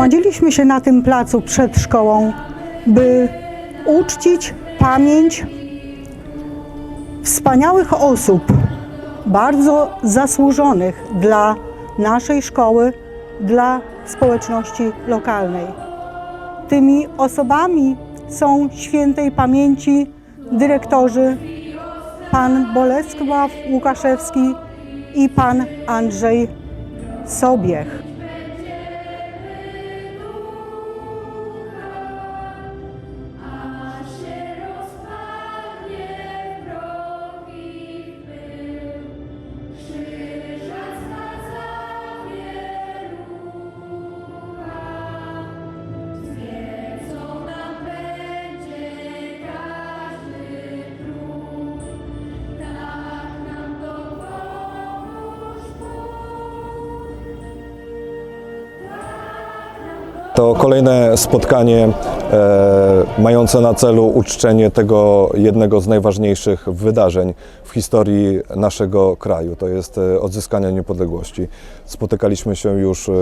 Zebraliśmy się na tym placu przed szkołą, by uczcić pamięć wspaniałych osób, bardzo zasłużonych dla naszej szkoły, dla społeczności lokalnej. Tymi osobami są świętej pamięci dyrektorzy pan Bolesław Łukaszewski i pan Andrzej Sobiech. To kolejne spotkanie e, mające na celu uczczenie tego jednego z najważniejszych wydarzeń w historii naszego kraju. To jest e, odzyskanie niepodległości. Spotykaliśmy się już e,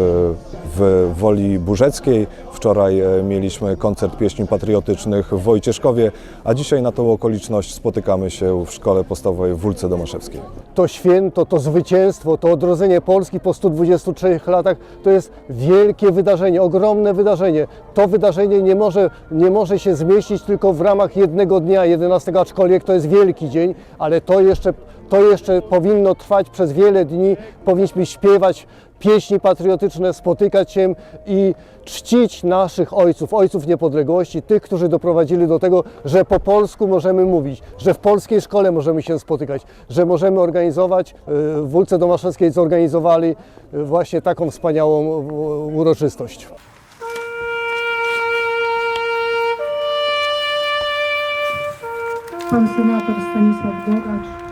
w Woli Burzeckiej. Wczoraj mieliśmy koncert pieśni patriotycznych w Wojcieszkowie, a dzisiaj na tą okoliczność spotykamy się w Szkole Podstawowej w Wólce Domaszewskiej. to święto, to zwycięstwo, to odrodzenie Polski po 123 latach to jest wielkie wydarzenie, ogromne wydarzenie. To wydarzenie nie może, nie może się zmieścić tylko w ramach jednego dnia, 11, aczkolwiek to jest wielki dzień, ale to jeszcze, to jeszcze powinno trwać przez wiele dni. Powinniśmy śpiewać pieśni patriotyczne, spotykać się i czcić naszych ojców, ojców niepodległości, tych, którzy doprowadzili do tego, że po polsku możemy mówić, że w polskiej szkole możemy się spotykać, że możemy organizować, y, w Wólce Domaszewskiej zorganizowali y, właśnie taką wspaniałą y, uroczystość. Pan senator Stanisław Gogacz.